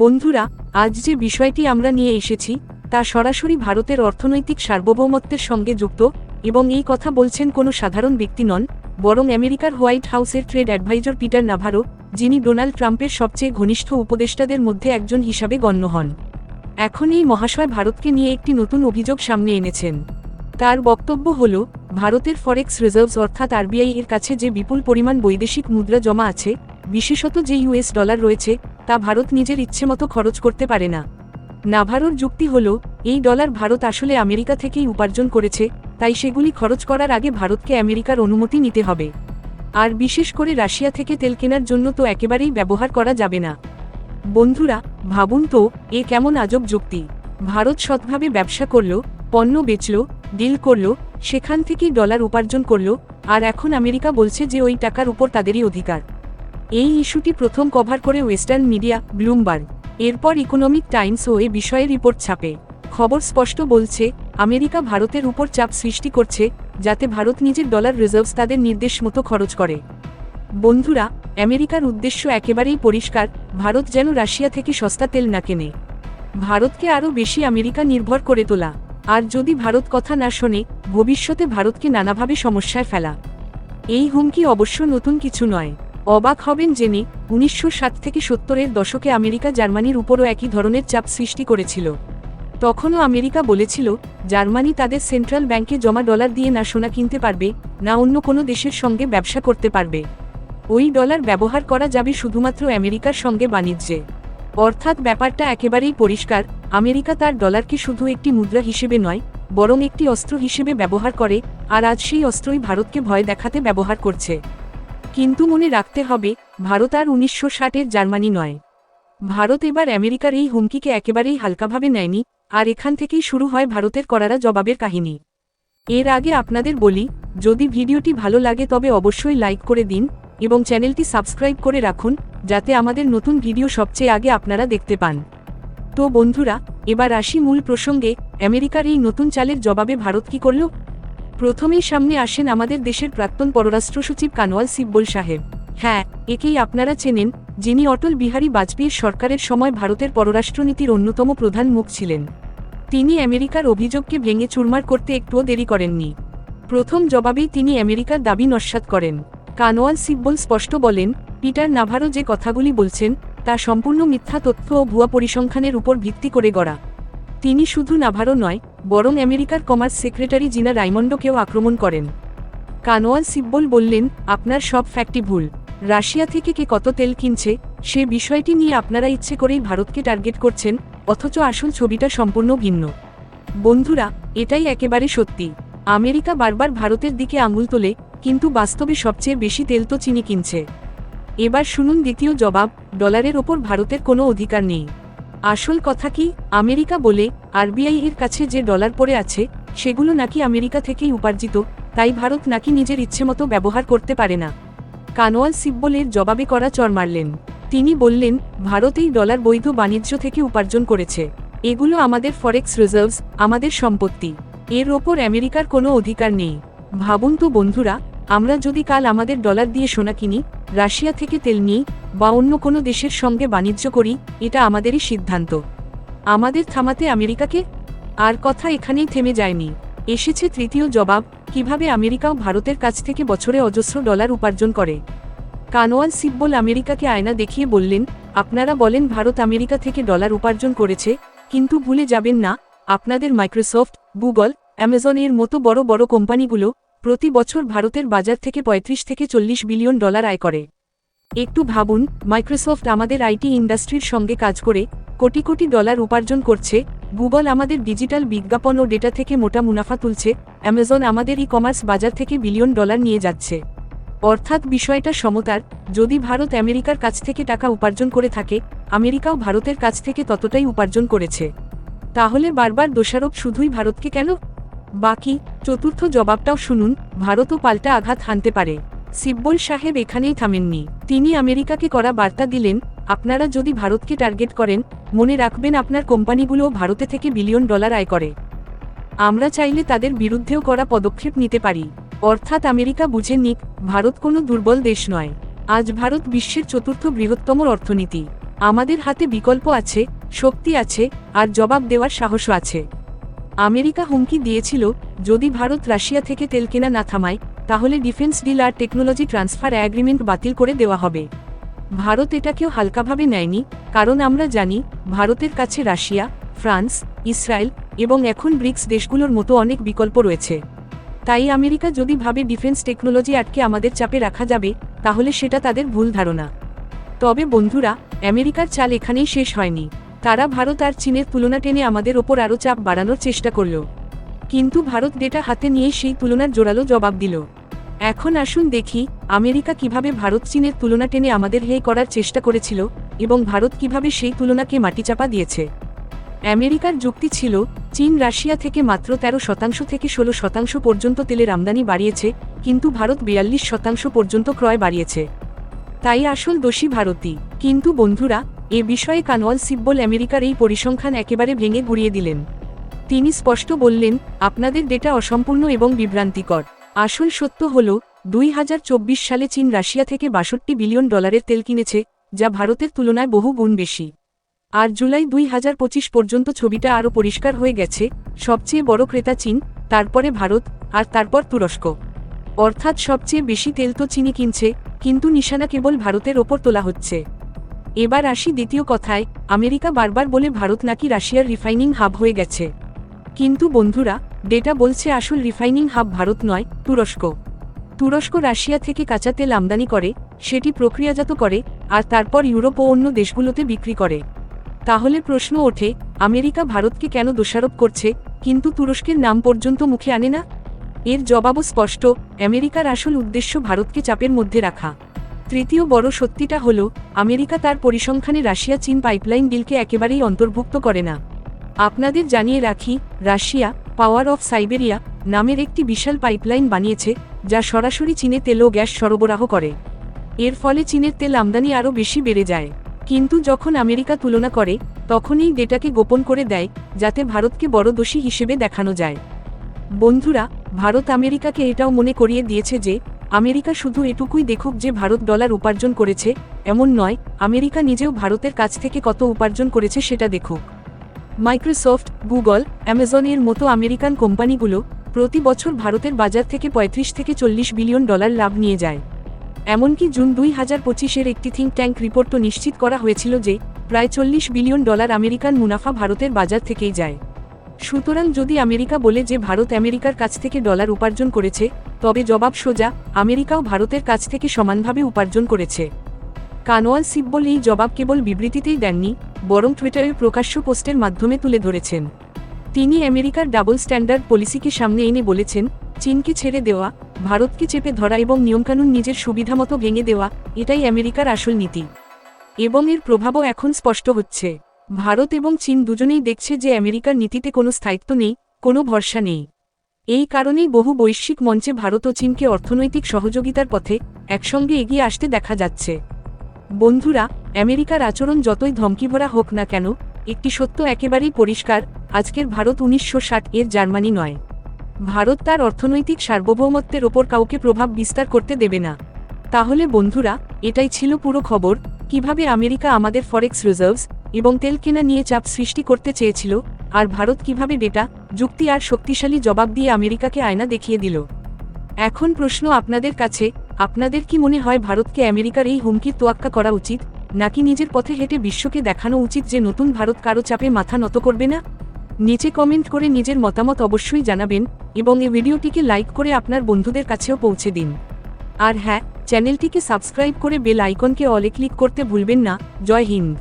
বন্ধুরা, আজ যে বিষয়টি আমরা নিয়ে এসেছি, তা সরাসরি ভারতের অর্থনৈতিক সার্বভৌমত্বের সঙ্গে যুক্ত এবং এই কথা বলছেন কোনো সাধারণ ব্যক্তি নন, বরং আমেরিকার হোয়াইট হাউসের ট্রেড অ্যাডভাইজার পিটার নাভারো, যিনি ডোনাল্ড ট্রাম্পের সবচেয়ে ঘনিষ্ঠ উপদেষ্টাদের মধ্যে একজন হিসাবে গণ্য হন। এখন এই মহাশয় ভারতকে নিয়ে একটি নতুন অভিযোগ সামনে এনেছেন। তার বক্তব্য হল, ভারতের ফরেক্স রিজার্ভস অর্থাৎ আরবিআই এর কাছে যে বিপুল পরিমাণ বৈদেশিক মুদ্রা জমা আছে, বিশেষত যে ইউএস ডলার রয়েছে তা ভারত নিজের ইচ্ছেমতো খরচ করতে পারে না। নাভারোর যুক্তি হল, এই ডলার ভারত আসলে আমেরিকা থেকেই উপার্জন করেছে, তাই সেগুলি খরচ করার আগে ভারতকে আমেরিকার অনুমতি নিতে হবে। আর বিশেষ করে রাশিয়া থেকে তেল কেনার জন্য তো একেবারেই ব্যবহার করা যাবে না। বন্ধুরা, ভাবুন তো, এ কেমন আজব যুক্তি। ভারত সৎভাবে ব্যবসা করল, পণ্য বেচল, ডিল করল, সেখান থেকেই ডলার উপার্জন করল, আর এখন আমেরিকা বলছে যে ওই টাকার উপর তাদেরই অধিকার। এই ইস্যুটি প্রথম কভার করে ওয়েস্টার্ন মিডিয়া, ব্লুমবার্গ। এরপর ইকোনমিক টাইমসও এ বিষয়ে রিপোর্ট ছাপে। খবর স্পষ্ট বলছে, আমেরিকা ভারতের উপর চাপ সৃষ্টি করছে, যাতে ভারত নিজের ডলার রিজার্ভস তাদের নির্দেশ মতো খরচ করে। বন্ধুরা, আমেরিকার উদ্দেশ্য একেবারেই পরিষ্কার, ভারত যেন রাশিয়া থেকে সস্তা তেল না কেনে। ভারতকে আরও বেশি আমেরিকা নির্ভর করে তোলা। আর যদি ভারত কথা না শোনে, ভবিষ্যতে ভারতকে নানাভাবে সমস্যায় ফেলা। এই হুমকি অবশ্য নতুন কিছু নয়। অবাক হবেন জেনে উনিশশো ষাট থেকে সত্তরের দশকে আমেরিকা জার্মানির উপরও একই ধরনের চাপ সৃষ্টি করেছিল। তখনও আমেরিকা বলেছিল, জার্মানি তাদের সেন্ট্রাল ব্যাংকে জমা ডলার দিয়ে না সোনা কিনতে পারবে, না অন্য কোনো দেশের সঙ্গে ব্যবসা করতে পারবে। ওই ডলার ব্যবহার করা যাবে শুধুমাত্র আমেরিকার সঙ্গে বাণিজ্যে। অর্থাৎ ব্যাপারটা একেবারেই পরিষ্কার, আমেরিকা তার ডলারকে শুধু একটি মুদ্রা হিসেবে নয়, বরং একটি অস্ত্র হিসেবে ব্যবহার করে, আর আজ সেই অস্ত্রই ভারতকে ভয় দেখাতে ব্যবহার করছে। কিন্তু মনে রাখতে হবে, ভারত আর উনিশশো ষাটের জার্মানি নয়। ভারত এবার আমেরিকার এই হুমকিকে একেবারেই হালকাভাবে নেয়নি, আর এখান থেকেই শুরু হয় ভারতের করারা জবাবের কাহিনী। এর আগে আপনাদের বলি, যদি ভিডিওটি ভালো লাগে তবে অবশ্যই লাইক করে দিন, এবং চ্যানেলটি সাবস্ক্রাইব করে রাখুন, যাতে আমাদের নতুন ভিডিও সবচেয়ে আগে আপনারা দেখতে পান। তো বন্ধুরা, এবার আসি মূল প্রসঙ্গে, আমেরিকার এই নতুন চালের জবাবে ভারত কি করল? প্রথমেই সামনে আসেন আমাদের দেশের প্রাক্তন পররাষ্ট্র সচিব কানওয়াল সিব্বল সাহেব। হ্যাঁ একেই আপনারা চেনেন, যিনি অটল বিহারী বাজপেয়ীর সরকারের সময় ভারতের পররাষ্ট্রনীতির অন্যতম প্রধান মুখ ছিলেন। তিনি আমেরিকার অভিযোগকে ভেঙে চুরমার করতে একটুও দেরি করেননি। প্রথম জবাবেই তিনি আমেরিকার দাবি নস্বাত করেন। কানোয়াল সিব্বল স্পষ্ট বলেন, পিটার নাভারো যে কথাগুলি বলছেন, তা সম্পূর্ণ মিথ্যা তথ্য ও ভুয়া পরিসংখ্যানের উপর ভিত্তি করে গড়া। তিনি শুধু নাভারো নয়, বরং আমেরিকার কমার্স সেক্রেটারি জিনা রাইমন্ডোকেও আক্রমণ করেন। কানোয়াল সিব্বল বললেন, আপনার সব ফ্যাক্টই ভুল। রাশিয়া থেকে কে কত তেল কিনছে, সে বিষয়টি নিয়ে আপনারা ইচ্ছে করেই ভারতকে টার্গেট করছেন, অথচ আসল ছবিটা সম্পূর্ণ ভিন্ন। বন্ধুরা, এটাই একেবারে সত্যি। আমেরিকা বারবার ভারতের দিকে আঙুল তোলে, কিন্তু বাস্তবে সবচেয়ে বেশি তেল তো চিনি কিনছে। এবার শুনুন দ্বিতীয় জবাব, ডলারের ওপর ভারতের কোনো অধিকার নেই। আসল কথা কি, আমেরিকা বলে, আরবিআই এর কাছে যে ডলার পড়ে আছে, সেগুলো নাকি আমেরিকা থেকেই উপার্জিত, তাই ভারত নাকি নিজের ইচ্ছেমতো ব্যবহার করতে পারে না। কানোয়াল সিব্বলের জবাবে করা চর মারলেন। তিনি বললেন, ভারত এই ডলার বৈধ বাণিজ্য থেকে উপার্জন করেছে। এগুলো আমাদের ফরেক্স রিজার্ভস, আমাদের সম্পত্তি। এর ওপর আমেরিকার কোনো অধিকার নেই। ভাবুন তো বন্ধুরা আমরা যদি কাল আমাদের ডলার দিয়ে সোনা কিনি, রাশিয়া থেকে তেল নিই, বা অন্য কোনো দেশের সঙ্গে বাণিজ্য করি, এটা আমাদেরই সিদ্ধান্ত। আমাদের থামাতে আমেরিকাকে? আর কথা এখানেই থেমে যায়নি। এসেছে তৃতীয় জবাব, কীভাবে আমেরিকাও ভারতের কাছ থেকে বছরে অজস্র ডলার উপার্জন করে। কানোয়াল সিব্বল আমেরিকাকে আয়না দেখিয়ে বললেন, আপনারা বলেন ভারত আমেরিকা থেকে ডলার উপার্জন করেছে, কিন্তু ভুলে যাবেন না, আপনাদের মাইক্রোসফট, গুগল, অ্যামাজন এর মতো বড় বড় কোম্পানিগুলো প্রতি বছর ভারতের বাজার থেকে ৩৫ থেকে চল্লিশ বিলিয়ন ডলার আয় করে। একটু ভাবুন, মাইক্রোসফট আমাদের আইটি ইন্ডাস্ট্রির সঙ্গে কাজ করে, কোটি কোটি ডলার উপার্জন করছে, গুগল আমাদের ডিজিটাল বিজ্ঞাপন ও ডেটা থেকে মোটা মুনাফা তুলছে, অ্যামাজন আমাদের ই কমার্স বাজার থেকে বিলিয়ন ডলার নিয়ে যাচ্ছে। অর্থাৎ বিষয়টা সমতার, যদি ভারত আমেরিকার কাছ থেকে টাকা উপার্জন করে থাকে, আমেরিকাও ভারতের কাছ থেকে ততটাই উপার্জন করেছে। তাহলে বারবার দোষারোপ শুধুই ভারতকে কেন? বাকি, চতুর্থ জবাবটাও শুনুন ভারতও পাল্টা আঘাত হানতে পারে। সিব্বল সাহেব এখানেই থামেননি। তিনি আমেরিকাকে করা বার্তা দিলেন, আপনারা যদি ভারতকে টার্গেট করেন, মনে রাখবেন আপনার কোম্পানিগুলোও ভারতে থেকে বিলিয়ন ডলার আয় করে। আমরা চাইলে তাদের বিরুদ্ধেও করা পদক্ষেপ নিতে পারি। অর্থাৎ আমেরিকা বুঝে নিক, ভারত কোনো দুর্বল দেশ নয়। আজ ভারত বিশ্বের চতুর্থ বৃহত্তম অর্থনীতি। আমাদের হাতে বিকল্প আছে, শক্তি আছে, আর জবাব দেওয়ার সাহসও আছে। আমেরিকা হুমকি দিয়েছিল, যদি ভারত রাশিয়া থেকে তেল কেনা না থামায়, তাহলে ডিফেন্স ডিল আর টেকনোলজি ট্রান্সফার অ্যাগ্রিমেন্ট বাতিল করে দেওয়া হবে। ভারত এটাকেও হালকাভাবে নেয়নি, কারণ আমরা জানি, ভারতের কাছে রাশিয়া, ফ্রান্স, ইসরায়েল এবং এখন ব্রিক্স দেশগুলোর মতো অনেক বিকল্প রয়েছে। তাই আমেরিকা যদি ভাবে ডিফেন্স টেকনোলজি আটকে আমাদের চাপে রাখা যাবে, তাহলে সেটা তাদের ভুল ধারণা। তবে বন্ধুরা, আমেরিকার চাল এখানেই শেষ হয়নি। তারা ভারত আর চীনের তুলনা টেনে আমাদের ওপর আরও চাপ বাড়ানোর চেষ্টা করল। কিন্তু ভারত ডেটা হাতে নিয়ে সেই তুলনার জোরালো জবাব দিল। এখন আসুন দেখি, আমেরিকা কীভাবে ভারত চীনের তুলনা টেনে আমাদের হেয় করার চেষ্টা করেছিল এবং ভারত কীভাবে সেই তুলনাকে মাটিচাপা দিয়েছে। আমেরিকার যুক্তি ছিল, চীন রাশিয়া থেকে মাত্র ১৩ শতাংশ থেকে ১৬ শতাংশ পর্যন্ত তেলের আমদানি বাড়িয়েছে, কিন্তু ভারত বিয়াল্লিশ শতাংশ পর্যন্ত ক্রয় বাড়িয়েছে। তাই আসল দোষী ভারতই। কিন্তু বন্ধুরা এ বিষয়ে কানওয়াল সিব্বল আমেরিকার এই পরিসংখ্যান একেবারে ভেঙে ঘুরিয়ে দিলেন। তিনি স্পষ্ট বললেন, আপনাদের ডেটা অসম্পূর্ণ এবং বিভ্রান্তিকর। আসল সত্য হল, দুই হাজার চব্বিশ সালে চীন রাশিয়া থেকে বাষট্টি বিলিয়ন ডলারের তেল কিনেছে, যা ভারতের তুলনায় বহু গুণ বেশি। আর জুলাই দুই হাজার পঁচিশ পর্যন্ত ছবিটা আরও পরিষ্কার হয়ে গেছে, সবচেয়ে বড় ক্রেতা চীন, তারপরে ভারত, আর তারপর তুরস্ক। অর্থাৎ সবচেয়ে বেশি তেল তো চিনি কিনছে, কিন্তু নিশানা কেবল ভারতের ওপর তোলা হচ্ছে। এবার আসি দ্বিতীয় কথায়, আমেরিকা বারবার বলে ভারত নাকি রাশিয়ার রিফাইনিং হাব হয়ে গেছে। কিন্তু বন্ধুরা ডেটা বলছে আসল রিফাইনিং হাব ভারত নয়, তুরস্ক। তুরস্ক রাশিয়া থেকে কাঁচা তেল আমদানি করে, সেটি প্রক্রিয়াজাত করে, আর তারপর ইউরোপ ও অন্য দেশগুলোতে বিক্রি করে। তাহলে প্রশ্ন ওঠে, আমেরিকা ভারতকে কেন দোষারোপ করছে, কিন্তু তুরস্কের নাম পর্যন্ত মুখে আনে না? এর জবাবও স্পষ্ট, আমেরিকার আসল উদ্দেশ্য ভারতকে চাপের মধ্যে রাখা। তৃতীয় বড় সত্যিটা হল, আমেরিকা তার পরিসংখ্যানে রাশিয়া চীন পাইপলাইন ডিলকে একেবারেই অন্তর্ভুক্ত করে না। আপনাদের জানিয়ে রাখি, রাশিয়া, পাওয়ার অফ সাইবেরিয়া নামের একটি বিশাল পাইপলাইন বানিয়েছে, যা সরাসরি চীনে তেল ও গ্যাস সরবরাহ করে। এর ফলে চীনের তেল আমদানি আরও বেশি বেড়ে যায়। কিন্তু যখন আমেরিকা তুলনা করে, তখনই ডেটাকে গোপন করে দেয়, যাতে ভারতকে বড় দোষী হিসেবে দেখানো যায়। বন্ধুরা, ভারত আমেরিকাকে এটাও মনে করিয়ে দিয়েছে যে আমেরিকা শুধু এটুকুই দেখুক যে ভারত ডলার উপার্জন করেছে, এমন নয়, আমেরিকা নিজেও ভারতের কাছ থেকে কত উপার্জন করেছে সেটা দেখুক। মাইক্রোসফট, গুগল অ্যামাজন এর মতো আমেরিকান কোম্পানিগুলো প্রতি বছর ভারতের বাজার থেকে ৩৫ থেকে চল্লিশ বিলিয়ন ডলার লাভ নিয়ে যায়। এমনকি জুন দুই হাজার পঁচিশের একটি থিঙ্ক ট্যাঙ্ক রিপোর্টও নিশ্চিত করা হয়েছিল যে প্রায় চল্লিশ বিলিয়ন ডলার আমেরিকান মুনাফা ভারতের বাজার থেকেই যায়। সুতরাং যদি আমেরিকা বলে যে ভারত আমেরিকার কাছ থেকে ডলার উপার্জন করেছে তবে জবাব সোজা, আমেরিকাও ভারতের কাছ থেকে সমানভাবে উপার্জন করেছে। কানোয়াল সিব্বল এই জবাব কেবল বিবৃতিতেই দেননি, বরং টুইটারে প্রকাশ্য পোস্টের মাধ্যমে তুলে ধরেছেন। তিনি আমেরিকার ডাবল স্ট্যান্ডার্ড পলিসিকে সামনে এনে বলেছেন, চীনকে ছেড়ে দেওয়া, ভারতকে চেপে ধরা এবং নিয়মকানুন নিজের সুবিধামতো ভেঙে দেওয়া, এটাই আমেরিকার আসল নীতি। এবং এর প্রভাবও এখন স্পষ্ট হচ্ছে। ভারত এবং চীন দুজনেই দেখছে যে আমেরিকার নীতিতে কোনো স্থায়িত্ব নেই, কোনো ভরসা নেই। এই কারণেই বহু বৈশ্বিক মঞ্চে ভারত ও চীনকে অর্থনৈতিক সহযোগিতার পথে একসঙ্গে এগিয়ে আসতে দেখা যাচ্ছে। বন্ধুরা, আমেরিকার আচরণ যতই ধমকিভরা হোক না কেন, একটি সত্য একেবারেই পরিষ্কার, আজকের ভারত উনিশশো ষাট এর জার্মানি নয়। ভারত তার অর্থনৈতিক সার্বভৌমত্বের ওপর কাউকে প্রভাব বিস্তার করতে দেবে না। তাহলে বন্ধুরা, এটাই ছিল পুরো খবর, কীভাবে আমেরিকা আমাদের ফরেক্স রিজার্ভস এবং তেল কেনা নিয়ে চাপ সৃষ্টি করতে চেয়েছিল, আর ভারত কীভাবে ডেটা যুক্তি আর শক্তিশালী জবাব দিয়ে আমেরিকাকে আয়না দেখিয়ে দিল। এখন প্রশ্ন আপনাদের কাছে, আপনাদের কি মনে হয় ভারতকে আমেরিকার এই হুমকির তোয়াক্কা করা উচিত, নাকি নিজের পথে হেঁটে বিশ্বকে দেখানো উচিত যে নতুন ভারত কারও চাপে মাথা নত করবে না? নিচে কমেন্ট করে নিজের মতামত অবশ্যই জানাবেন, এবং এই ভিডিওটিকে লাইক করে আপনার বন্ধুদের কাছেও পৌঁছে দিন। আর হ্যাঁ চ্যানেলটিকে সাবস্ক্রাইব করে বেল আইকনকে অলে ক্লিক করতে ভুলবেন না, জয় হিন্দ।